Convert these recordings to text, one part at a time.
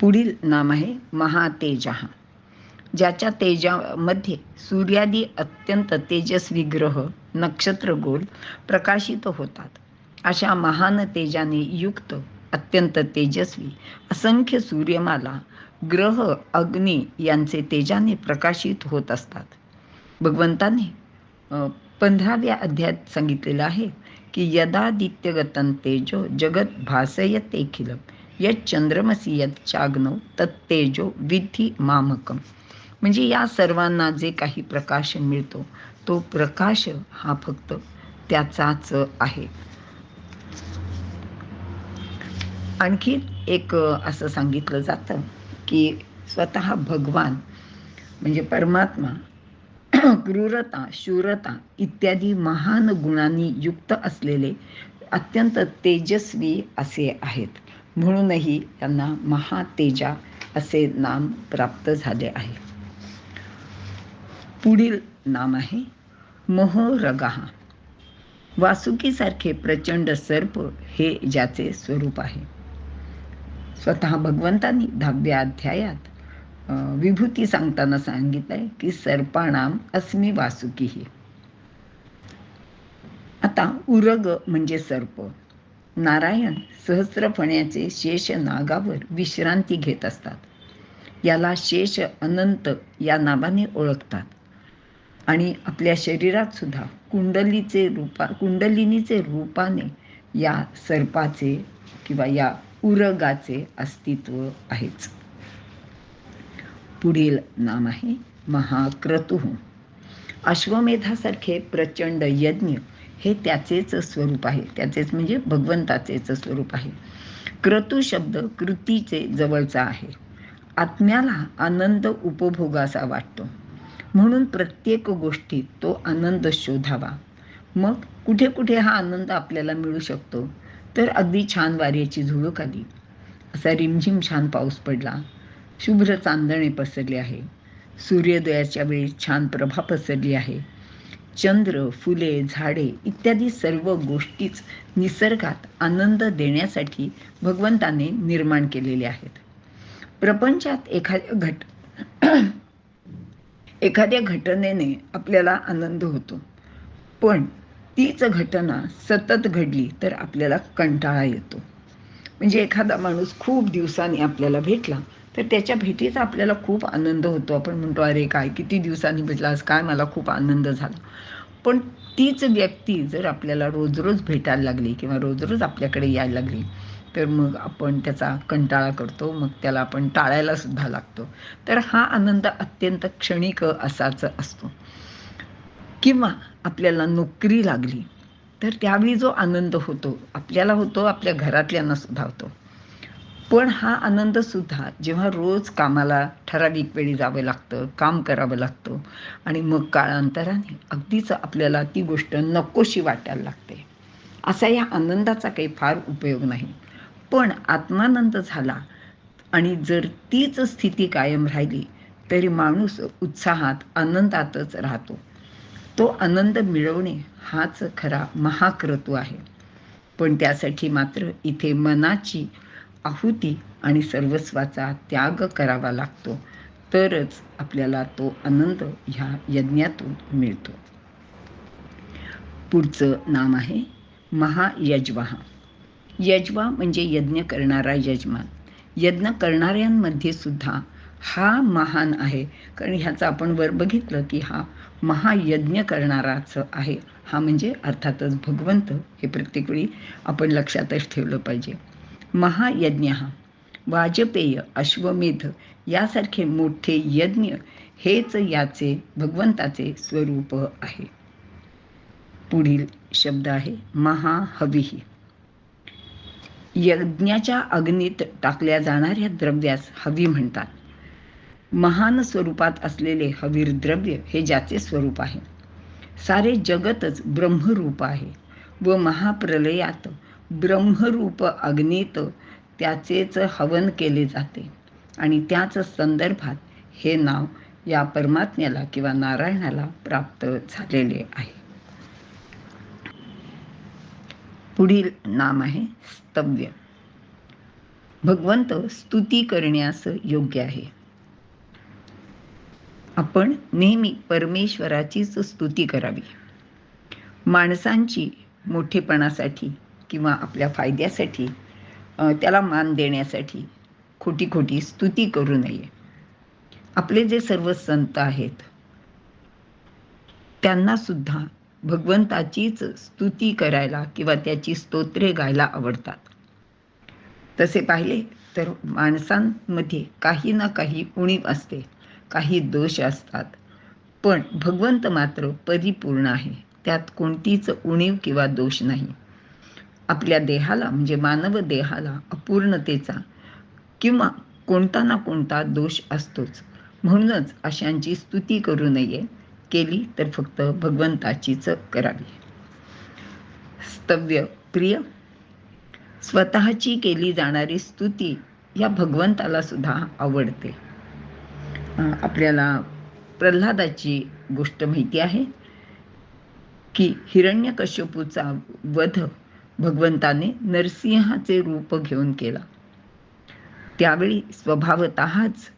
पुढील नाम आहे महातेजहा ज्याच्या तेजामध्ये सूर्यादी अत्यंत तेजस्वी ग्रह नक्षत्रगोल प्रकाशित होतात. अशा महान तेजाने युक्त अत्यंत तेजस्वी असंख्य सूर्यमाला ग्रह अग्नी यांचे तेजाने प्रकाशित होत असतात. भगवंताने पंधराव्या अध्यायात सांगितलेलं आहे की यदादित्यगतन तेजो जगत भासयत देखील चंद्रमसी यत चाग्नव तत्तेजो विधी मामकम. म्हणजे या सर्वांना जे काही प्रकाश मिळतो तो प्रकाश हा फक्त त्याचाच आहे. आणखी एक असं सांगितलं जातं की स्वतः भगवान म्हणजे परमात्मा क्रूरता शूरता इत्यादी महान गुणांनी युक्त असलेले अत्यंत तेजस्वी असे आहेत. म्हणूनही त्यांना महातेजा असे नाम प्राप्त झाले आहे. पुढील नाम आहे मोहरगहा. वासुकीसारखे प्रचंड सर्प हे ज्याचे स्वरूप आहे. स्वतः भगवंतांनी दहाव्या अध्यायात विभूती सांगताना सांगितलंय की सर्पाणाम अस्मी वासुकीही आता उरग म्हणजे सर्प. नारायण सहस्रफण्याचे शेष नागावर विश्रांती घेत असतात. याला शेष अनंत या नावाने ओळखतात. आणि आपल्या शरीरात सुद्धा कुंडलीचे रूपा कुंडलिनीचे रूपाने या सर्पाचे किंवा या उरगाचे अस्तित्व आहेच. पुढील नाम आहे महाक्रतुः अश्वमेधासारखे प्रचंड यज्ञ हे त्याचेच स्वरूप आहे. त्याचेच म्हणजे भगवंताचेच स्वरूप आहे. क्रतू शब्द कृतीचे जवळचा आहे. आत्म्याला आनंद उपभोगासा वाटतो. म्हणून प्रत्येक गोष्टीत तो आनंद शोधावा. मग कुठे कुठे हा आनंद आपल्याला मिळू शकतो? तर अगदी छान वाऱ्याची झुळूक आली. असा रिमझिम छान पाऊस पडला. शुभ्र चांदणे पसरले आहे. सूर्योदयाच्या वेळी छान प्रभा पसरली आहे. चंद्र फुले झाडे इत्यादी सर्व गोष्टीच निसर्गात आनंद देण्यासाठी भगवंताने निर्माण केलेले आहेत. प्रपंचात एखाद्या घट एखाद्या घटनेने आपल्याला आनंद होतो. पण तीच घटना सतत घडली तर आपल्याला कंटाळा येतो. म्हणजे एखादा माणूस खूप दिवसांनी आपल्याला भेटला तर त्याच्या भेटीचा आपल्याला खूप आनंद होतो. आपण म्हणतो अरे काय किती दिवसांनी भेटला आज काय मला खूप आनंद झाला. पण तीच व्यक्ती जर आपल्याला रोज रोज भेटायला लागली किंवा रोज रोज आपल्याकडे यायला लागली तर मग आपण त्याचा कंटाळा करतो मग त्याला आपण टाळायला सुद्धा लागतो. तर हा आनंद अत्यंत क्षणिक असाच असतो. किंवा आपल्याला नोकरी लागली तर त्यावेळी जो आनंद होतो आपल्याला होतो आपल्या घरातल्यांना सुद्धा होतो. पण हा आनंद सुद्धा जेव्हा रोज कामाला ठराविक वेळी जावं लागतं काम करावं लागतं आणि मग काळांतराने अगदीच आपल्याला ती गोष्ट नकोशी वाटायला लागते. असा या आनंदाचा काही फार उपयोग नाही. पण आत्मानंद झाला आणि जर तीच स्थिती कायम राहिली तरी माणूस उत्साहात आनंदातच राहतो. तो आनंद मिळवणे हाच खरा महाक्रतू आहे. पण त्यासाठी मात्र इथे मनाची आहुती आणि सर्वस्वाचा त्याग करावा लागतो. तरच आपल्याला तो आनंद ह्या यज्ञातून मिळतो. पुढचं नाम आहे महायजवाहा यजवा म्हणजे यज्ञ करणारा यजमान. यज्ञ करणाऱ्यांमध्ये सुद्धा हा महान आहे. कारण ह्याचं आपण वर बघितलं की हा महायज्ञ करणाराच आहे. हा म्हणजे अर्थातच भगवंत हे प्रत्येक वेळी आपण लक्षातच ठेवलं पाहिजे. महायज्ञ वाजपेय अश्वमेध यासारखे मोठे यज्ञ हेच याचे भगवंताचे स्वरूप आहे. पुढील शब्द आहे महाहविही यज्ञाच्या अग्नीत टाकल्या जाणाऱ्या द्रव्यास हवी म्हणतात. महान स्वरूपात असलेले हवीर द्रव्य हे ज्याचे स्वरूप आहे. सारे जगतच ब्रह्मरूप आहे व महाप्रलयात ब्रह्मरूप अग्नीत त्याचेच हवन केले जाते. आणि त्याच संदर्भात हे नाव या परमात्म्याला किंवा नारायणाला प्राप्त झालेले आहे. पुढील नाम आहे स्तव्य. भगवंत स्तुती करण्यास योग्य आहे. आपण नेहमी परमेश्वराचीच स्तुती करावी. माणसांची मोठेपणासाठी किंवा आपल्या फायद्यासाठी त्याला मान देण्यासाठी खोटी खोटी स्तुती करू नये. आपले जे सर्व संत आहेत त्यांना सुद्धा भगवंताचीच स्तुती करायला किंवा त्याची स्तोत्रे गायला आवडतात. तसे पाहिले तर माणसांमध्ये काही ना काही उणीव असते काही दोष असतात. पण भगवंत मात्र परिपूर्ण आहे त्यात कोणतीच उणीव किंवा दोष नाही. आपल्या देहाला म्हणजे मानव देहाला अपूर्णतेचा किंवा कोणता ना कोणता दोष असतोच. म्हणूनच अशांची स्तुती करू नये. केली तर फक्त भगवंताचीच करावी. स्तव्य प्रिय. स्वतःची केली जाणारी स्तुती या भगवंताला सुद्धा आवडते. आपल्याला प्रल्हादाची गोष्ट माहिती आहे की हिरण्यकश्यपूचा वध भगवंताने नरसिंहाचे रूप घेऊन केला. त्यावेळी स्वभावतःच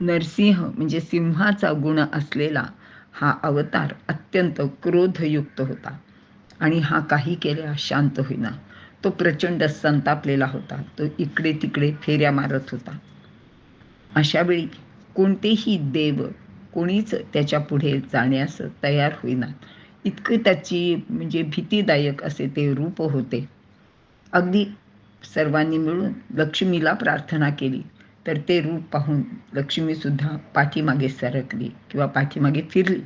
नरसिंह म्हणजे सिंहाचा गुण असलेला हा अवतार अत्यंत क्रोधयुक्त होता आणि हा काही केल्या शांत होईना. तो प्रचंड संतापलेला होता. तो इकडे तिकडे फेऱ्या मारत होता. अशा वेळी कोणतेही देव कोणीच त्याच्या पुढे जाण्यास तयार होईना. इतकं त्याची म्हणजे भीतीदायक असे ते रूप होते. अगदी सर्वांनी मिळून लक्ष्मीला प्रार्थना केली. तर ते रूप पाहून लक्ष्मीसुद्धा पाठीमागे सरकली किंवा पाठीमागे फिरली.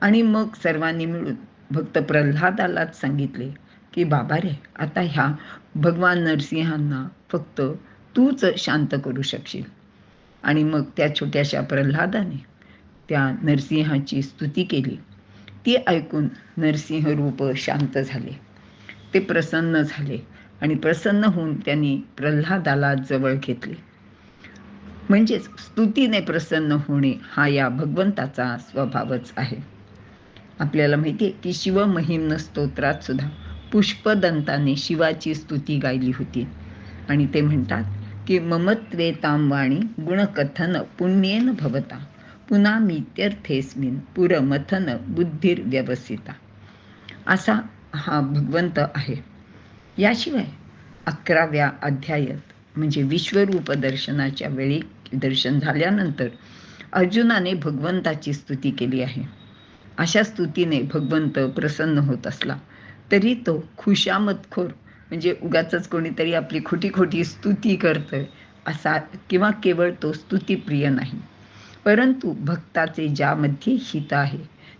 आणि मग सर्वांनी मिळून भक्त प्रल्हादालाच सांगितले की बाबा रे आता ह्या भगवान नरसिंहांना फक्त तूच शांत करू शकशील. आणि मग त्या छोट्याशा प्रल्हादाने त्या नरसिंहाची स्तुती केली. ती ऐकून नरसिंह रूप शांत झाले. ते प्रसन्न झाले आणि प्रसन्न होऊन त्यांनी प्रल्हादाला जवळ घेतले. म्हणजेच स्तुतीने प्रसन्न होणे हा या भगवंताचा स्वभावच आहे. आपल्याला माहिती आहे की शिवमहिम्न स्तोत्रात सुद्धा पुष्पदंताने शिवाची स्तुती गायली होती. आणि ते म्हणतात की ममत्वे तांवाणी गुणकथन पुण्येन भवता. पुन्हा मित्यर्थेस्मिन पुरमथन बुद्धिर व्यवस्थिता असा हा भगवंत आहे. याशिवाय अकराव्या अध्यायात म्हणजे विश्वरूप दर्शनाच्या वेळी दर्शन झाल्यानंतर अर्जुनाने भगवंताची स्तुती केली आहे. अशा स्तुतीने भगवंत प्रसन्न होत असला तरी तो खुशामतखोर म्हणजे उगाच कोणीतरी आपली खोटी खोटी स्तुती करतोय असा किंवा केवळ तो स्तुतीप्रिय नाही. परंतु भक्ताचे ज्यामध्ये हित आहे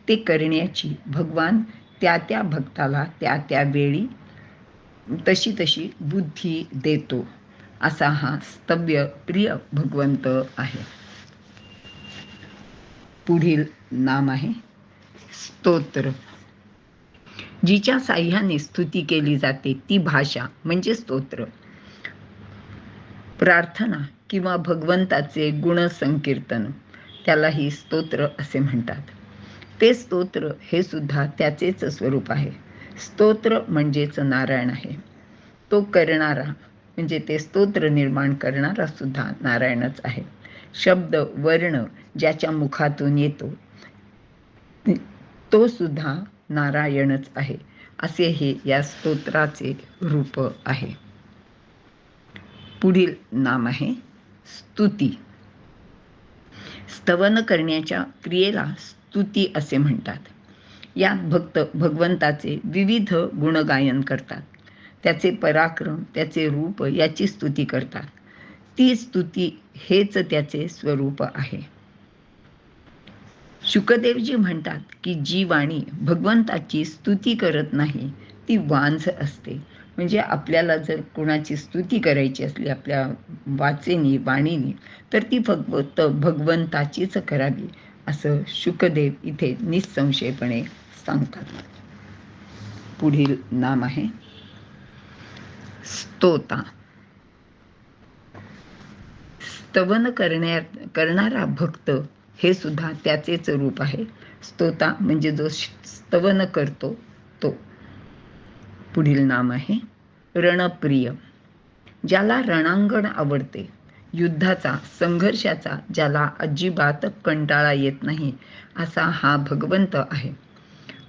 ते करण्याची भगवान त्या त्या भक्ताला त्या त्या वेळी तशी तशी बुद्धी देतो असा हा स्तव्य प्रिय भगवंत आहे. पुढील नाम आहे स्तोत्र. जिच्या साह्याने स्तुती केली जाते ती भाषा म्हणजे स्तोत्र. प्रार्थना किंवा भगवंताचे गुणसंकीर्तन. त्यालाही स्तोत्र असे म्हणतात. ते स्तोत्र हे सुद्धा त्याचेच स्वरूप आहे. स्तोत्र म्हणजेच नारायण आहे. तो करणारा म्हणजे ते स्तोत्र निर्माण करणारा सुद्धा नारायणच आहे. शब्द वर्ण ज्याच्या मुखातून येतो तो सुद्धा नारायणच आहे. असे हे या स्तोत्राचे रूप आहे. पुढील नाम आहे स्तुती. स्तवन करण्याच्या क्रियेला स्तुती असे म्हणतात. यात भक्त भगवंताचे विविध गुणगायन करतात. त्याचे पराक्रम त्याचे रूप याची स्तुती करतात. ती स्तुती हेच त्याचे स्वरूप आहे. शुकदेवजी म्हणतात की जी वाणी भगवंताची स्तुती करत नाही ती वांझ असते. म्हणजे आपल्याला जर कोणाची स्तुती करायची असली आपल्या वाचेनी वाणीनी तर ती भगवत भगवंताचीच करावी असं शुकदेव इथे निसंशयपणे सांगतात. पुढील नाम आहे स्तोता. स्तवन करण्या करणारा भक्त हे सुद्धा त्याचेच रूप आहे. स्तोता म्हणजे जो स्तवन करतो तो पुढील नाम आहे रणप्रिय ज्याला रणांगण आवडते. युद्धाचा संघर्षाचा ज्याला अजिबात कंटाळा येत नाही असा हा भगवंत आहे.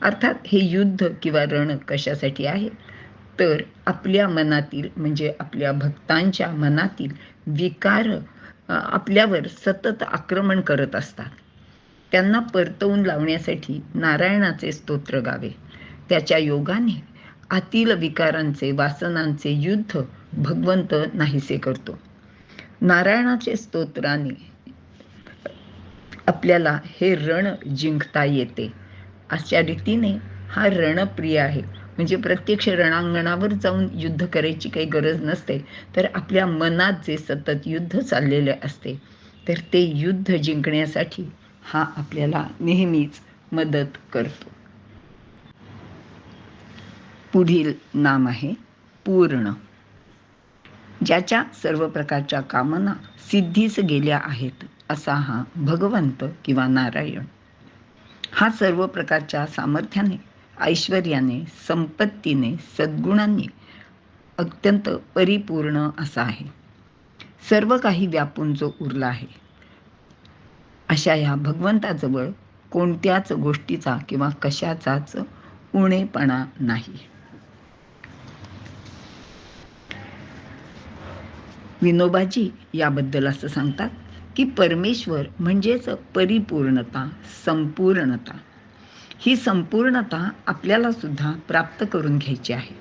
अर्थात हे युद्ध किंवा रण कशासाठी आहे? तर आपल्या मनातील म्हणजे आपल्या भक्तांच्या मनातील विकार आपल्यावर सतत आक्रमण करत असतात. त्यांना परतवून लावण्यासाठी नारायणाचे स्तोत्र गावे. त्याच्या योगाने आतील विकारांचे वासनांचे युद्ध भगवंत नाहीसे करतो. नारायणाचे स्तोत्राने आपल्याला हे रण जिंकता येते. अशा रीतीने हा रणप्रिय आहे. म्हणजे प्रत्यक्ष रणांगणावर जाऊन युद्ध करायची काही गरज नसते तर आपल्या मनात जे सतत युद्ध चाललेले असते तर ते युद्ध जिंकण्यासाठी हा आपल्याला नेहमीच मदत करतो. पुढील नाम आहे पूर्ण. ज्याच्या सर्व प्रकारच्या कामना सिद्धीस गेल्या आहेत असा हा भगवंत किंवा नारायण. हा सर्व प्रकारच्या सामर्थ्याने ऐश्वर्याने संपत्तीने सद्गुणांनी अत्यंत परिपूर्ण असा आहे. सर्व काही व्यापून जो उरला आहे. अशा ह्या भगवंताजवळ कोणत्याच गोष्टीचा किंवा कशाचाच उणेपणा नाही. विनोबाजी याबद्दल असं सांगतात की परमेश्वर म्हणजेच परिपूर्णता संपूर्णता. ही संपूर्णता आपल्याला सुद्धा प्राप्त करून घ्यायची आहे.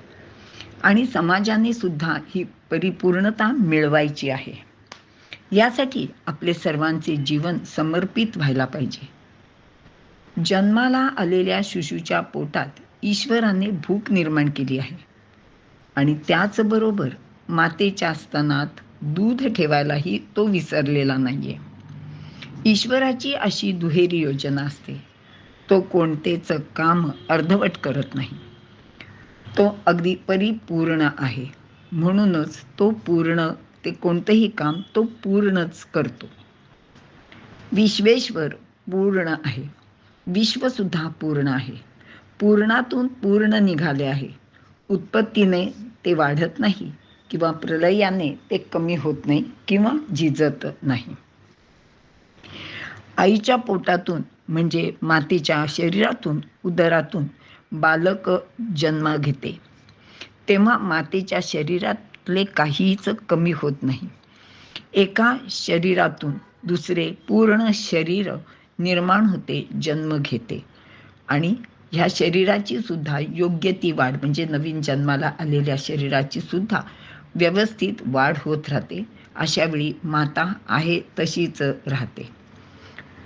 आणि समाजाने सुद्धा ही परिपूर्णता मिळवायची आहे. यासाठी आपले सर्वांचे जीवन समर्पित व्हायला पाहिजे. जन्माला आलेल्या शिशूच्या पोटात ईश्वराने भूक निर्माण केली आहे. आणि त्याचबरोबर मातेच्या स्तनात दूध ठेवायलाही तो विसरलेला नाहीये. ईश्वराची अशी दुहेरी योजना असते. तो कोणतेच काम अर्धवट करत नाही. तो अगदी परिपूर्ण आहे. म्हणूनच तो पूर्ण ते कोणतंही काम तो पूर्णच करतो. विश्वेश्वर पूर्ण आहे. विश्वसुद्धा पूर्ण आहे. पूर्णातून पूर्ण निघाले आहे. उत्पत्तीने ते वाढत नाही. किंवा प्रलयाने ते कमी होत नाही किंवा झिजत नाही. आईच्या पोटातून म्हणजे मातीच्या शरीरातून उदरातून बालक जन्म घेते. तेव्हा मातेच्या शरीरातले काहीच कमी होत नाही. एका शरीरातून दुसरे पूर्ण शरीर निर्माण होते जन्म घेते. आणि ह्या शरीराची सुद्धा योग्य ती वाढ म्हणजे नवीन जन्माला आलेल्या शरीराची सुद्धा व्यवस्थित वाढ होत राहते. अशा वेळी माता आहे तशीच राहते.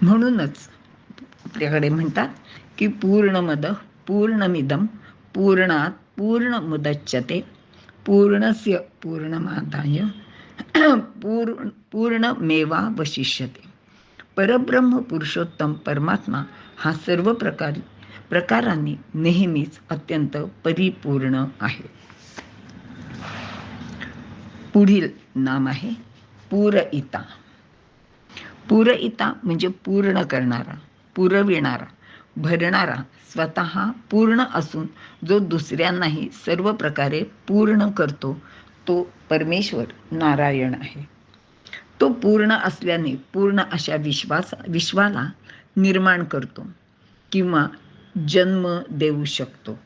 म्हणूनच आपल्याकडे म्हणतात की पूर्णमद पूर्णमिदम पूर्णात पूर्ण मुदच्यते पूर्णस्य पूर्णमादाय पूर्ण पूर्णमेवा वशिष्यते. परब्रह्म पुरुषोत्तम परमात्मा हा सर्व प्रकार प्रकारांनी नेहमीच अत्यंत परिपूर्ण आहे. पुढील नाम आहे पूरइता पूरइता म्हणजे पूर्ण करणारा पुरविणारा भरणारा स्वतः पूर्ण असून जो दुसऱ्यांनाही सर्व प्रकारे पूर्ण करतो तो परमेश्वर नारायण आहे. तो पूर्ण असल्याने पूर्ण अशा विश्वास विश्वाला निर्माण करतो किंवा जन्म देऊ शकतो.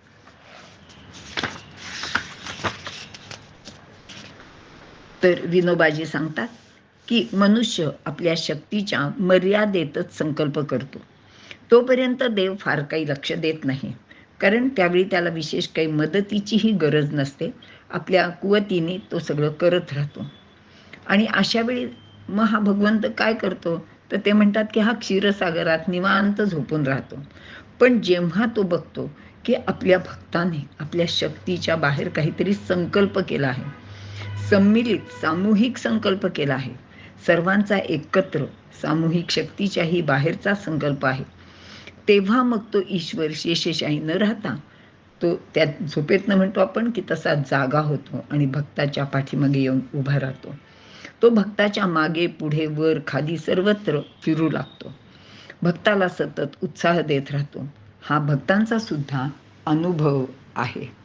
तर विनोबाजी सांगतात की मनुष्य आपल्या शक्तीच्या मर्यादेतच संकल्प करतो. तोपर्यंत देव फार काही लक्ष देत नाही. कारण त्यावेळी त्याला विशेष काही मदतीचीही गरज नसते. आपल्या कुवतीने तो सगळं करत राहतो. आणि अशा वेळी मग हा भगवंत काय करतो? तर ते म्हणतात की हा क्षीरसागरात निवांत झोपून राहतो. पण जेव्हा तो बघतो की आपल्या भक्ताने आपल्या शक्तीच्या बाहेर काहीतरी संकल्प केला आहे सम्मिलित सामूहिक संकल्प केला आहे. सर्वांचा एकत्र सामूहिक शक्तीच्याही बाहेरचा संकल्प आहे. तेव्हा मग तो ईश्वर शेषेशाही न राहता तो त्या झोपेतनं म्हणतो आपण की तसा जागा होतो आणि भक्ताच्या पाठीमागे येऊन उभा राहतो. तो भक्ताच्या मागे पुढे वर खाली सर्वत्र फिरू लागतो. भक्ताला सतत उत्साह देत राहतो. हा भक्तांचा सुद्धा अनुभव आहे.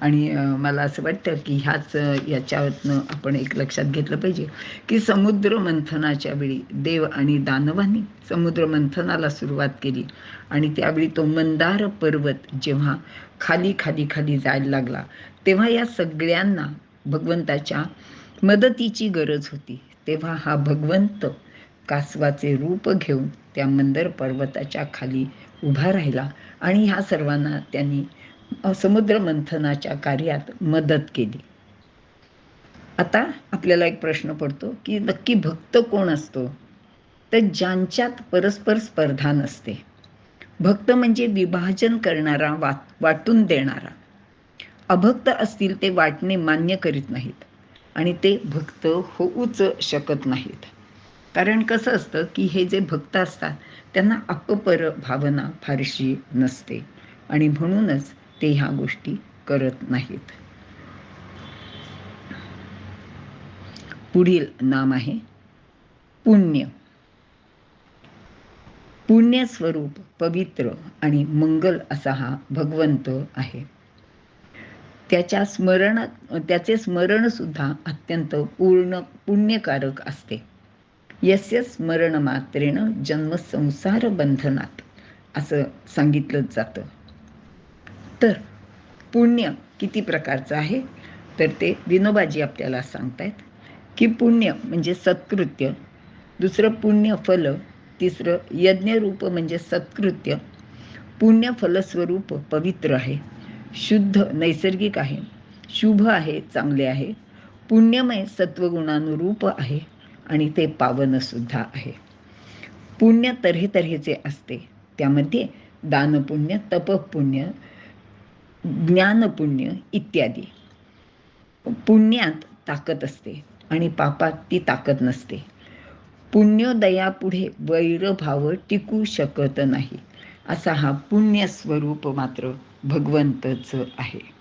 आणि मला असं वाटतं की ह्याच याच्यावरनं आपण एक लक्षात घेतलं पाहिजे की समुद्र मंथनाच्या वेळी देव आणि दानवांनी समुद्र मंथनाला सुरुवात केली आणि त्यावेळी तो मंदार पर्वत जेव्हा खाली खाली खाली जायला लागला तेव्हा या सगळ्यांना भगवंताच्या मदतीची गरज होती. तेव्हा हा भगवंत कासवाचे रूप घेऊन त्या मंदर पर्वताच्या खाली उभा राहिला आणि ह्या सर्वांना त्यांनी समुद्र मंथनाच्या कार्यात मदत केली. आता आपल्याला एक प्रश्न पडतो की नक्की भक्त कोण असतो? तर ज्यांच्यात परस्पर स्पर्धा नसते. भक्त म्हणजे विभाजन करणारा वाट वाटून देणारा. अभक्त असतील ते वाटणे मान्य करीत नाहीत आणि ते भक्त होऊच शकत नाहीत. कारण कसं असतं की हे जे भक्त असतात त्यांना अपपर भावना फारशी नसते. आणि म्हणूनच ते ह्या गोष्टी करत नाहीत. पुढील नाम आहे पुण्य. पुण्य स्वरूप पवित्र आणि मंगल असा हा भगवंत आहे. त्याच्या स्मरण त्याचे स्मरण सुद्धा अत्यंत पूर्ण पुण्यकारक असते. यस्य स्मरण मात्रेनं जन्म संसार बंधनात असं सांगितलं जातं. तर पुण्य किती प्रकारचं आहे? तर ते विनोबाजी आपल्याला सांगतायत की पुण्य म्हणजे सत्कृत्य. दुसरं पुण्य फल तिसरं यज्ञरूप म्हणजे सत्कृत्य. पुण्य फलस्वरूप पवित्र आहे. शुद्ध नैसर्गिक आहे. शुभ आहे चांगले आहे. पुण्यमय सत्वगुणानुरूप आहे आणि ते पावनसुद्धा आहे. पुण्य तऱ्हेतऱ्हेचे असते. त्यामध्ये दानपुण्य तपपुण्य ज्ञानपुण्य इत्यादी. पुण्यात ताकद असते आणि पापात ती ताकद नसते. पुण्योदयापुढे वैरभाव टिकू शकत नाही. असा हा पुण्य स्वरूप मात्र भगवंतच आहे.